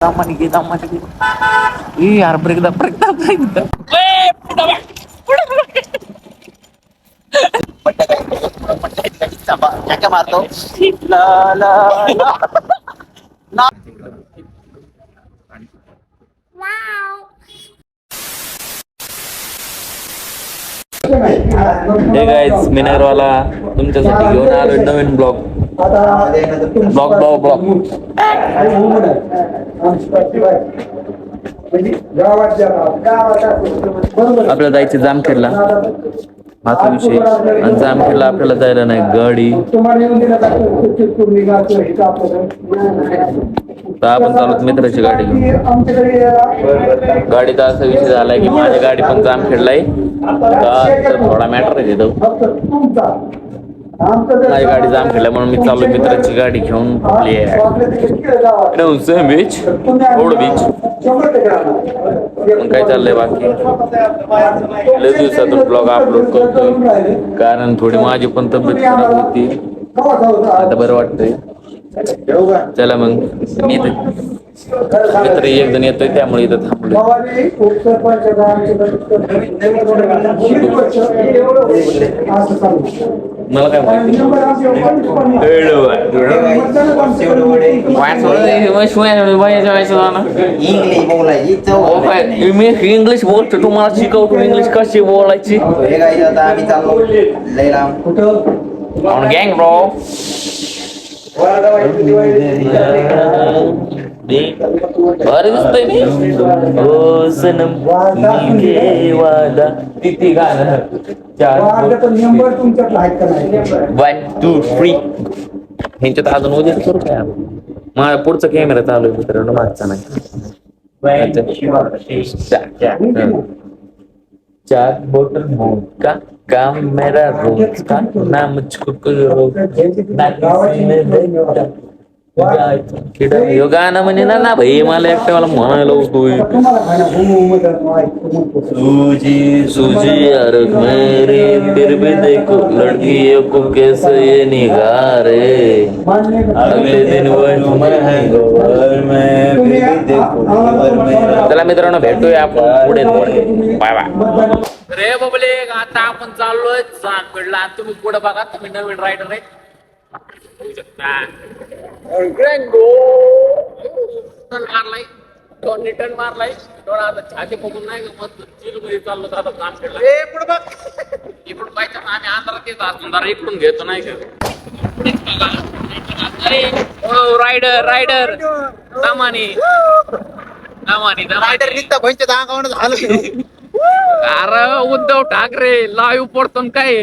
दमाने घे दमाने घे ए यार ब्रेक दा ब्रेक दा ब्रेक दा ए, पुढं बघ, पुढं बघ. क्या मारतो ला ला ला हे गाईज मिनरवाला तुमच्यासाठी घेऊन आलो नवीन ब्लॉग. Blog blog blog. आपल्याला जायचे जामखेडला. हाच विषय. आणि जामखेडला आपल्याला जायला नाही गाडी. तर आपण चालू मित्राची गाडी घेऊन. गाडीचा असा विषय झालाय की माझी गाडी पण जामखेडला खेळलाय तर थोडा मॅटर आहे तिथं. माझी गाडी जाम जामखेडला म्हणून मी चालू मित्राची गाडी घेऊन बीच ओल्ड बीच मग काय चाललंय बाकी? लय दिवसातून ब्लॉग अपलोड करतोय. कारण थोडी माझी पण तब्येत खराब होती. आता बरं वाटतंय. चला मग मी मित्र एक जण येतोय त्यामुळे इथं थांबलो मला काय माहिती? मी इंग्लिश बोलतो तुम्हाला शिकवतो इंग्लिश कशी बोलायची? गँग ब्रो दिसतंय मी सनम वादा गाणं चार नंबर तुमच्यात आहेत का नाही? वन टू थ्री ह्यांच्यात अजून उद्या करू काय आपण? माझा पुढचा कॅमेरा चालू आहे मित्रांनो मागचा नाही. चार चार बोतल मून का? काम मेरा रोज का ना मुझको कोई रोज ना किसी ने देखा गाणं म्हणे ना ना भाई मला एकटं मला म्हणायला म्हणतो. सूजी सूजी अरग मेरे फिर भी देखो लड़कियों को कैसे ये निगाह रे मान्य का- अगले दिन वह घर में फिर भी देखो घर में चला मित्रांनो भेटूया आपण पुढे बाय बाय. रे बबले आता आपण चाललोय चांदपेडला आणि तुम्ही पुढे बघा तुम्ही नवीन रायडर आहे. होऊ शकता मारलाय टोनी टर्न मारलाय थोडा आता छाती बघून नाही गमत चिलमध्ये चाललो तर आता चांदपेडला ए पुढे बघ. इकडून पाहिजे आम्ही आंध्रात येत असतो जरा इकडून घेतो नाही का? रायडर रायडर सामानी सामानी रायडर निघता बहिणीच्या अंगावर झालं. अरे उद्धव ठाकरे लाईव्ह पडतो काय?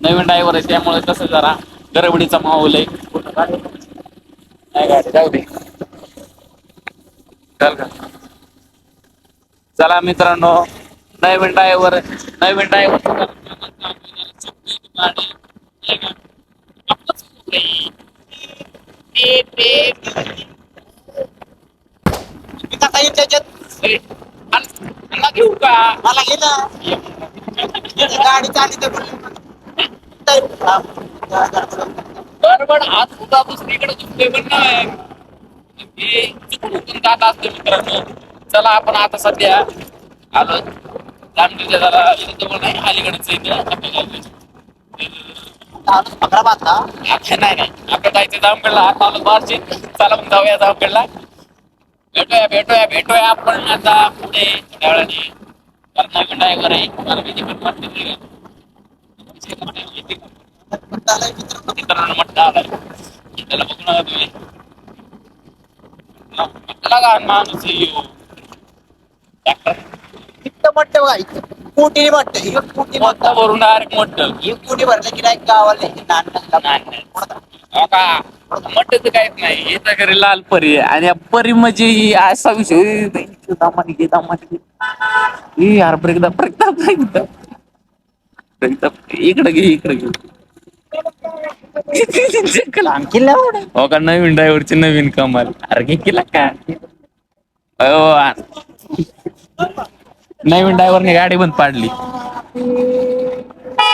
नवीन ड्रायव्हर आहे त्यामुळे कसं जरा गरबडीचा माहोल आहे. नाही गाडी जाऊ दे. का? चला मित्रांनो नवीन ड्रायव्हर नवीन ड्रायव्हर त्याच्यात. घेऊ का मला घे ना गाडी चालली तर बरोबर हात सुद्धा दुसरीकडे दुसरे पण नाही. हे चुकून जात असते मित्रांनो. चला आपण आता सध्या आलो. जामखेडच्या जरा जवळ नाही अलीकडेच अकरा बातला आता नाही नाही. आपलं जायचं जामखेडला आता आलो बारशी. चला मग जाऊया जामखेडला भेटूया भेटूया भेटूया. आपण आता पुढे थोड्या वेळाने ड्रायव्हर आहे भीती पण? मित्रांनो म्हटलं आलाय. त्याला तुम्ही. माणूस आहे ह्यो. ट्रॅक्टर इतकं मोठं बघा इतकं कोटी वाटतं ही कोटी मोठं भरून डायरेक्ट मोठं. ही कोटी भरलं की नाही गावाला का? म्हटलं काहीच नाही इथं घरी लाल परी आहे. आणि या परी म्हणजे ही असा विषय दामानी घे दामानी घे यार ब्रेकदा ब्रेकदा ब्रेकदा ब्रेकदा इकडे घे इकडे घे. हो का नवीन ड्रायव्हरची नवीन कमाल. अरे घे केला का? अहो, नवीन ड्रायव्हरने गाडी बंद पाडली.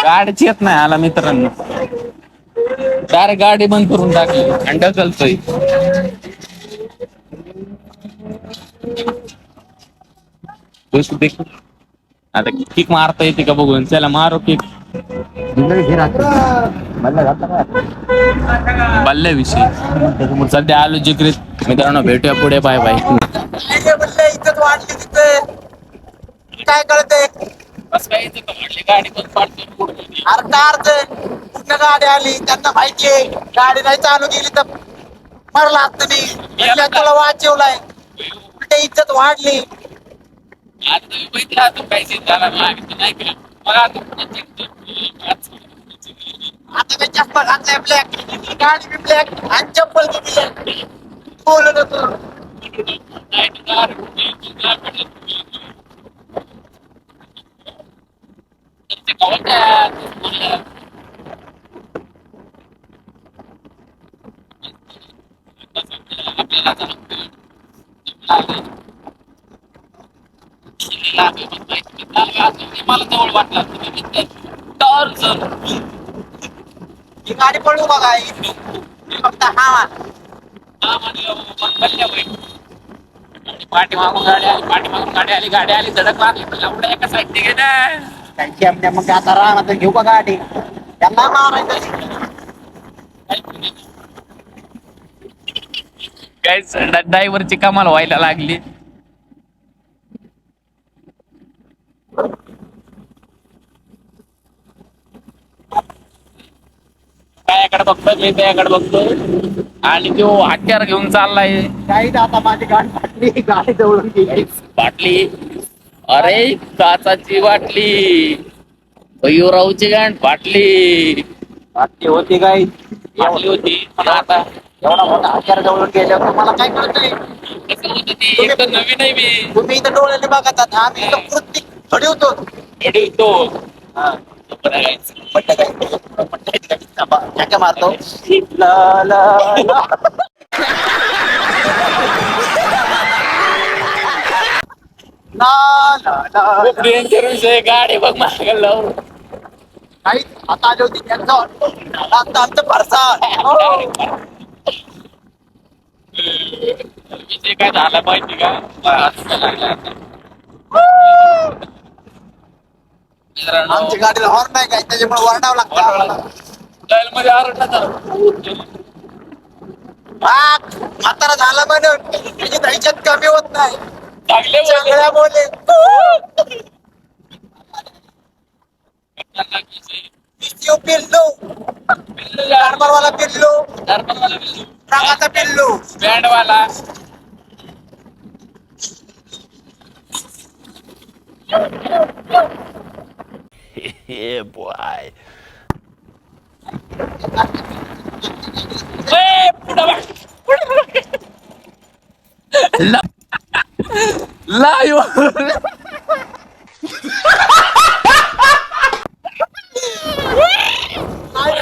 गाडीची येत नाही आला मित्रांनो. डायरेक्ट गाडी बंद करून टाकली. आणि ढकलतोय आता किक मारता येते का बघून? चला मारो किक बल्ल्या विषय. सध्या आलो जिक्रीत. मित्रांनो भेटूया पुढे. Bye bye. काय कळतंय? बस काय इथे वाढली गाडी पण पाडतो आली त्यांना माहितीये गाडी नाही चालू केली तर मरला असतं मी तुला वाचवलाय कुठे इज्जत वाढली आता तुम्ही माहिती राहतो पैसे झाला मागितलं नाही का मला आता. आता चष्मा घातलाय ब्लॅक गाडी बी ब्लॅक आणि चप्पल बी ब्लॅक बोलत होतो नाही तर दारू पिऊन तुला भेटलं. तर ते कळतं. मला जवळ वाटलं तर जर ही गाडी पडू बघा मी फक्त हा हा पाठी मागून गाडी आली पाठी मागून गाडी आली गाडी आली धडक लागली पण एवढ्या एका साईडने घे ना त्यांची आमच्या मग आता राहणार घेऊ का गाडी त्यांना मारायचं काय ड्रायव्हरची कमाल व्हायला लागली. त्याकडे बघतोय मी त्याकडे बघतोय. आणि तो हत्यार घेऊन चाललाय. काही आता माझी गाडी फाटली. गाडी जवळून गेली. बाटली अरे काचाची बाटली मयूरावची गांड फाटली. होती काही बाटली होती. पण आता एवढा मोठा गेल्यावर तुम्हाला काय कळतंय? कसं होतं ती? एक तर नवीन आहे मी. तुम्ही इथं डोळ्याने बघतात आम्ही कृती घडवतो काय काय मारतो. ला ला खूप डेंजर विषय गाडी बघ मागं लावून. आता आली होती त्यांचा आता आमचं परसा विषय काय झाला माहिती का? मित्रांनो, आमच्या गाडीला हॉर्न नाही काय? त्याच्यामुळे वरडावं लागतं आम्हाला. style मध्ये आरडला हा, म्हातारा झाला म्हणून. त्याची दहशत कमी होत नाही. పిల్లు ధర్మర్ వాళ్ళ పిల్లు ధర్మర్ వాళ్ళ పిల్లు ప్రగత పిల్లు బ్యాండ్ వాళ్ళ yeah, ला- लाईव्ह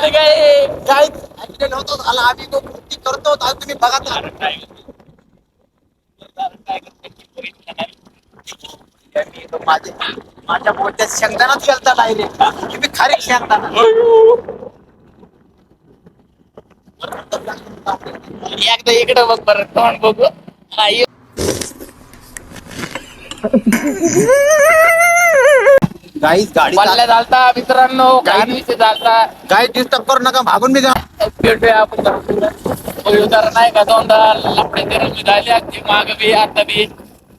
काय काय ऍक्सिडेंट होतो झाला? आम्ही तो कृती करतो आज तुम्ही बघा तर. मी तो माझे माझ्या मोठ्या शेंगदाणाच गेलता डायरेक्ट तुम्ही खारी शेंगदाणा. एकदा इकडे बघ बरं तोंड बघू. आई. गाईच गाडी पल्ल्या चालता मित्रांनो काही चालता गाई डिस्टर्ब करू नका भागून मी जा. भेटूया आपण उतार नाही का दोनदा लपडे करून मी झाले अगदी माग बी आता बी.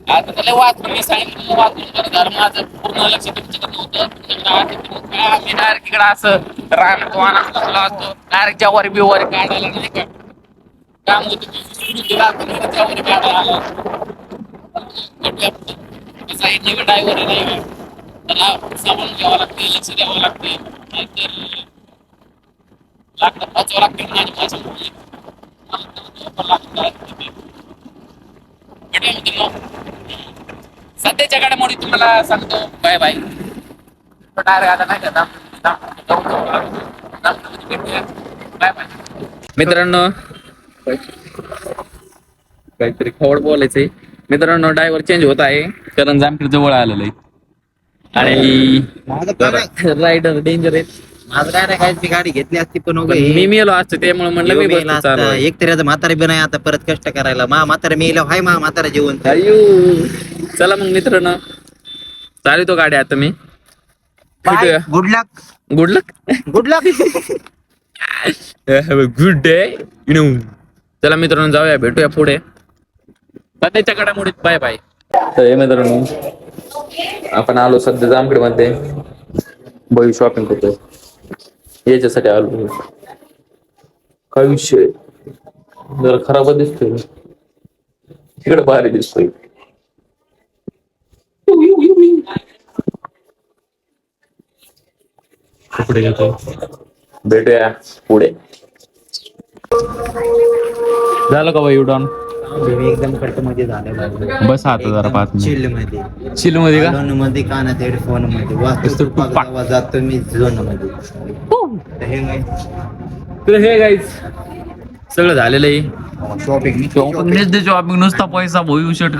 आता त्याला वाचून मी सांगितलं वाचून कर घर माझं. पूर्ण लक्ष तुमच्याकडे नव्हतं. आधी आम्ही डायरेक्ट इकडे असं राहणार वाहना असतो. डायरेक्ट ज्यावर बिवारी काढायला नाही का? काम होतं त्यावर काढायला आला आहे नवीन ड्रायव्हर नाही. का त्याला सामान घ्यावं लागते लक्ष द्यावं लागते नाहीतर लागतं वाचावं लागतं माझी भाषा सध्याच्या घडामोडी तुम्हाला सांगतो. Bye bye. टायर आता नाही का? Bye bye. मित्रांनो काहीतरी खवड बोलायचंय. मित्रांनो ड्रायव्हर चेंज होत आहे. कारण जामखेड जवळ आलेलं आहे. आणि रायडर डेंजर आहेत माझं काय नाही काय ती गाडी घेतली असती पण मी मेलो असतो त्यामुळे म्हणलं मी चालू. आहे. एक तरी आता म्हातारा बी नाही आता परत कष्ट करायला. मा म्हातारा मेला हाय मा म्हातारा जेवण. चला मग मित्रांनो. चालवतो गाडी आता मी. Good luck good luck good luck good day you know चला मित्रांनो जाऊया भेटूया पुढे. सध्याच्या घडामोडीत बाय बाय तर हे मित्रांनो आपण आलो सध्या जामखेडमध्ये बळी शॉपिंग करतोय. याच्यासाठी आलो काय विषय? जरा खराब दिसतोय. तिकडे भारी दिसतोय. कपडे घेतो भेटूया पुढे. झालं का बाई उडान एकदम कटमध्ये झालं बस आता जरा पाच चिलमध्ये चिलमध्ये का? Zone मध्ये कानात हेडफोनमध्ये. नुसतं वाचतो टुप्पा. तेव्हा जातो मी झोनमध्ये. हे तर हे गाईज सगळं झालेलं आहे. शॉपिंग शॉपिंग नुसता पैसा भोई शर्ट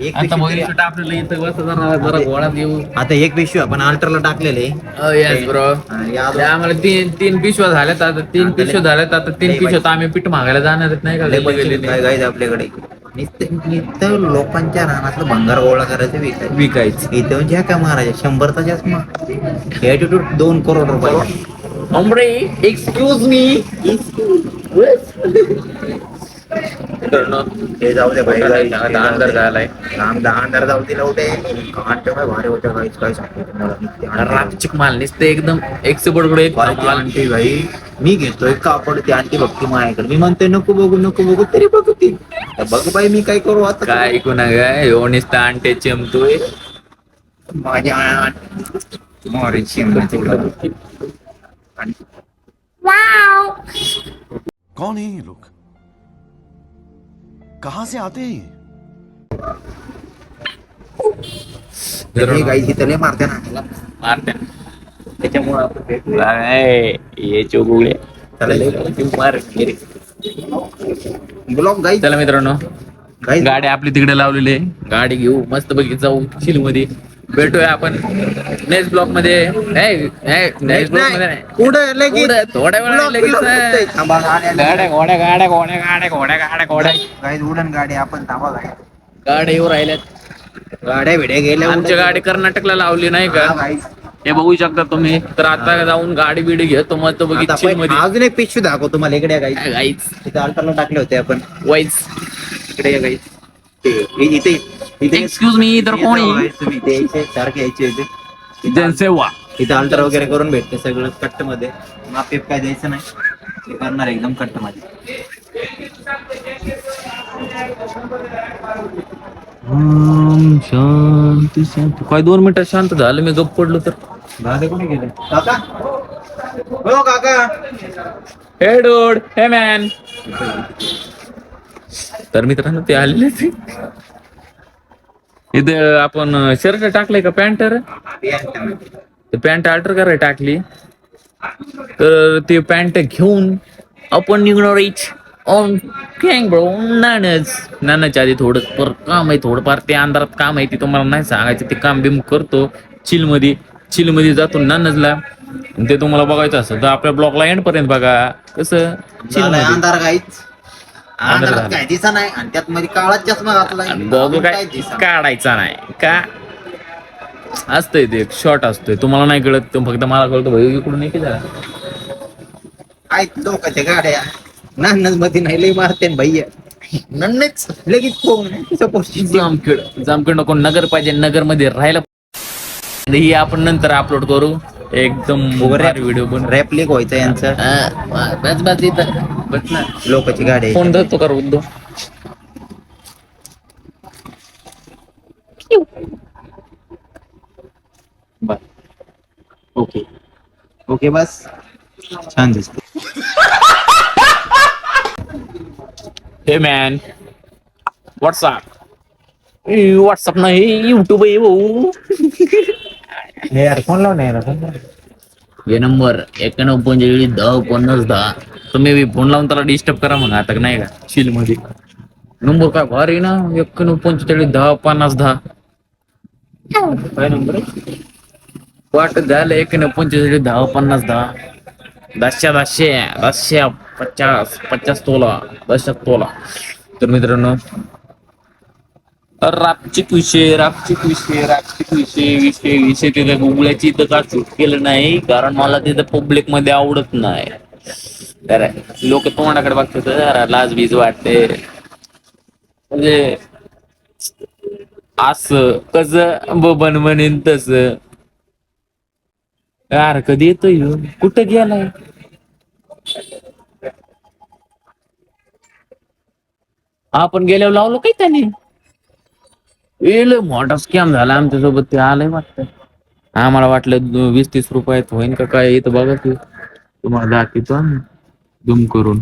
एक आता भोई तरी- शर्ट आपल्याला इथं बस जरा जरा गोळा देऊ आता एक पिशवी आपण अल्टरला टाकलेले येस ब्रो आम्हाला तीन तीन पिशव्या झाल्यात आता. तीन पिशव्या झाल्यात आता. तीन लय पिशव्यात आम्ही पीठ मागायला जाणार नाही का. काय काय आपल्याकडे. लोकांच्या रानातलं भंगार गोळा करायचं विकायचं. विकायचं. इथं ज्या का महाराज शंभरचा जास्त मग ऍटिट्यूड दोन करोड रुपये. अमरे एक्सक्यूज मी हे जाऊ दे भाई झालाय लांब दहा अंधार जाऊ दे लवटे कांट काय भारी होतं काहीच काय सांगतो तुम्हाला माल नुसते एकदम एक से बडबड एक आंटी भाई मी घेतोय कापड ती आंटी बघते माझ्याकडे मी म्हणते नको बघू नको बघू तरी बघू ती बघ बाई मी काय करू आता काय ऐकू ना काय हो नुसता अंटे चिमतोय माझ्या कौन है ये लोग? कहां से आते हैं ये? मारते ना. मारते. त्याच्यामुळे आपण भेटलो. ये चोगुळे त्याला गाई चला मित्रांनो. गाई गाडी आपली तिकडे लावलेली आहे. गाडी घेऊ. मस्त बघी जाऊ. चिलमध्ये भेटूया आपण. नेक्स्ट ब्लॉकमध्ये. नेक्स्ट ब्लॉकमध्ये नाही. पुढं लगेच थोड्या लगेच. थांबा गाड्या गाड्या घोड्या गाड्या घोड्या गाड्या घोड्या गाड्या घोड्या गाई उडण गाडी आपण थांबा गाड्या. गाड्या येऊ राहिल्यात. गाड्या भिड्या गेल्या आमची गाडी कर्नाटकला लावली नाही का? हे बघू शकता तुम्ही. तर आता जाऊन गाडी बिडी घेतो मस्त बघी आता चिल आपण मध्ये अजून एक पिशवी दाखव तुम्हाला. इकडे या गाई गाईच तिथे अल्टरला टाकले होते आपण. वाईज इकडे या गाई ते इ- इथे इथे एक्सक्यूज मी तर कोणी तुम्ही यायचे इथे. जनसेवा अल्टर वगैरे करून भेटते सगळं कट्टमध्ये मापेप काय द्यायचं नाही ते करणार एकदम कट्टमध्ये शांती शांती काय दोन मिनिटं शांत झालं मी गप्प पडलो तर दादा कोणी गेले काका हो काका हे डोड हे मॅन तर मित्रांनो ते आलेले इथे आपण शर्ट टाकलंय का पॅन्ट पॅन्ट अल्टर करायला टाकली. तर ते पॅन्ट घेऊन आपण निघणार नानच. नानाच्या आधी थोडं पर काम आहे थोडंफार ते अंधारात काम आहे ते तुम्हाला नाही सांगायचं. ते काम बिम करतो चिलमध्ये चिलमध्ये जातो नानजला ते तुम्हाला बघायचं असं तर आपल्या ब्लॉगला एंड पर्यंत बघा. कसं? चिल अंधार काहीच अंधारात झाला. काय दिसा नाही आणि त्यात मध्ये काळाच चष्मा घातलाय आणि बघू अजून काय दिसा काढायचा नाही. का? असतंय ते शॉर्ट असतोय. तुम्हाला नाही कळत तो फक्त मला कळतो. भाई इकडून एक झाला काय लोकांच्या गाड्या. नानच मध्ये नाही लई मारते भैया. नन्नच लगेच फोन. जामखेड जामखेड नको नगर पाहिजे नगरमध्ये राहायला. ही आपण नंतर अपलोड करू. एकदम व्हिडिओ बनवू रॅप लेक व्हायचं यांचं. हा, बस बस इथं. बस ना. लोकांची गाडी फोन धरतो का उद्धव. ओके. ओके बस. छान दिसत हे मॅन व्हॉट्सअप व्हॉट्सअप नाही? युट्यूब आहे भाऊ हे. फोन लावून. हे नंबर एक्याण्णव पंचेचाळीस दहा पन्नास दहा. तुम्ही बी फोन लावून त्याला डिस्टर्ब करा मग आता नाही का? चिलमध्ये नंबर काय भारी ना? एक्याण्णव पंचेचाळीस दहा. पन्नास दहा काय नंबर? वाट झालं एक्याण्णव पंचेचाळीस दहा. पन्नास दहा दशा दशे दशा पचास पचास तोला दशक तोला. तर मित्रांनो रापचिक विषय रापचिक विषय रापचिक विषय विषय विषय तिथे गुगल्याची इथं का शूट केलं नाही? कारण मला तिथं पब्लिकमध्ये आवडत नाही. तर लोक तोंडाकडे बघतात जरा लाज बीज वाटते. म्हणजे असं कस बबन म्हणेन तस. यार कधी येतो येऊ हो. कुठं गेलाय? आपण गेल्यावर लावलो काय त्याने? येल मोठा स्कॅम झाला आमच्यासोबत ते आलंय वाटतं. आम्हाला वाटलं वीस तीस रुपयात होईन का काय इथं बघा की. तुम्हाला दाखवतो झूम करून.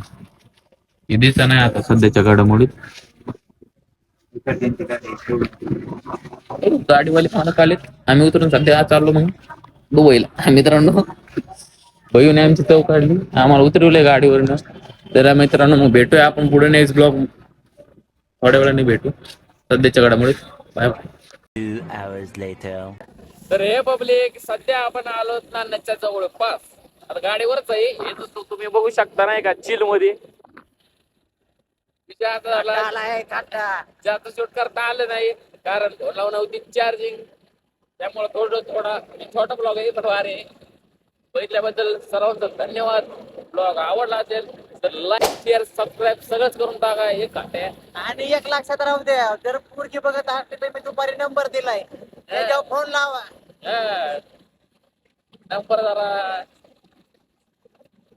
हे दिसत नाही आता सध्याच्या घडामोडीत. गाडीवाले मालक आलेत. आम्ही उतरून सध्या चाललो मग. दुबईला. मित्रांनो बहीण आमची चव काढली. आम्हाला उतरवलंय गाडीवरनं. तर मित्रांनो मग भेटूया आपण पुढे नेक्स्ट ब्लॉग थोड्या वेळाने भेटू. सध्याच्या घडामोडीत. बाय. तर हे पब्लिक सध्या आपण आलो नाण्याच्या जवळपास आता गाडीवरच आहे. हे तर तू- तुम्ही बघू शकता नाही का? चिलमध्ये. झाला. आलाय काटा जास्त शूट करता आलं नाही कारण लावून नव्हती चार्जिंग त्यामुळे थोडं थोडा छोटा ब्लॉग आहे पण अरे बघितल्याबद्दल सर्वांचं धन्यवाद. ब्लॉग आवडला असेल तर लाईक शेअर सबस्क्राईब सगळंच करून टाका. हे काट्या आणि एक लक्षात राहू द्या. जर पुरगी बघत असते तर मी दुपारी नंबर दिलाय. त्याच्यावर फोन लावा. नंबर जरा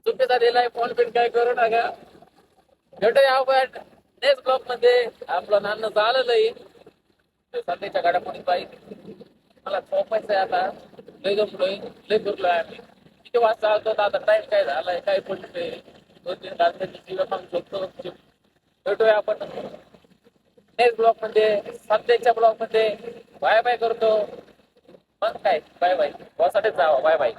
चुकीचा दिलाय. फोन पिन काय करू नका. भेटूया आपण नेक्स्ट ब्लॉकमध्ये. आपलं नाणं ते सध्याच्या घडामोडी पाहिजे? मला झोपायचं आहे आता. लय जमलोय. लय फिरलोय आम्ही किती वाजता आलो तर आता टाइम काय झालाय काय पडतोय दोन तीन तासाची जीवन मग झोपतो भेटूया आपण. नेक्स्ट म्हणजे, ब्लॉकमध्ये सध्याच्या ब्लॉकमध्ये बाय बाय करतो. मग काय? बाय बाय बॉसाठीच जावा. Bye bye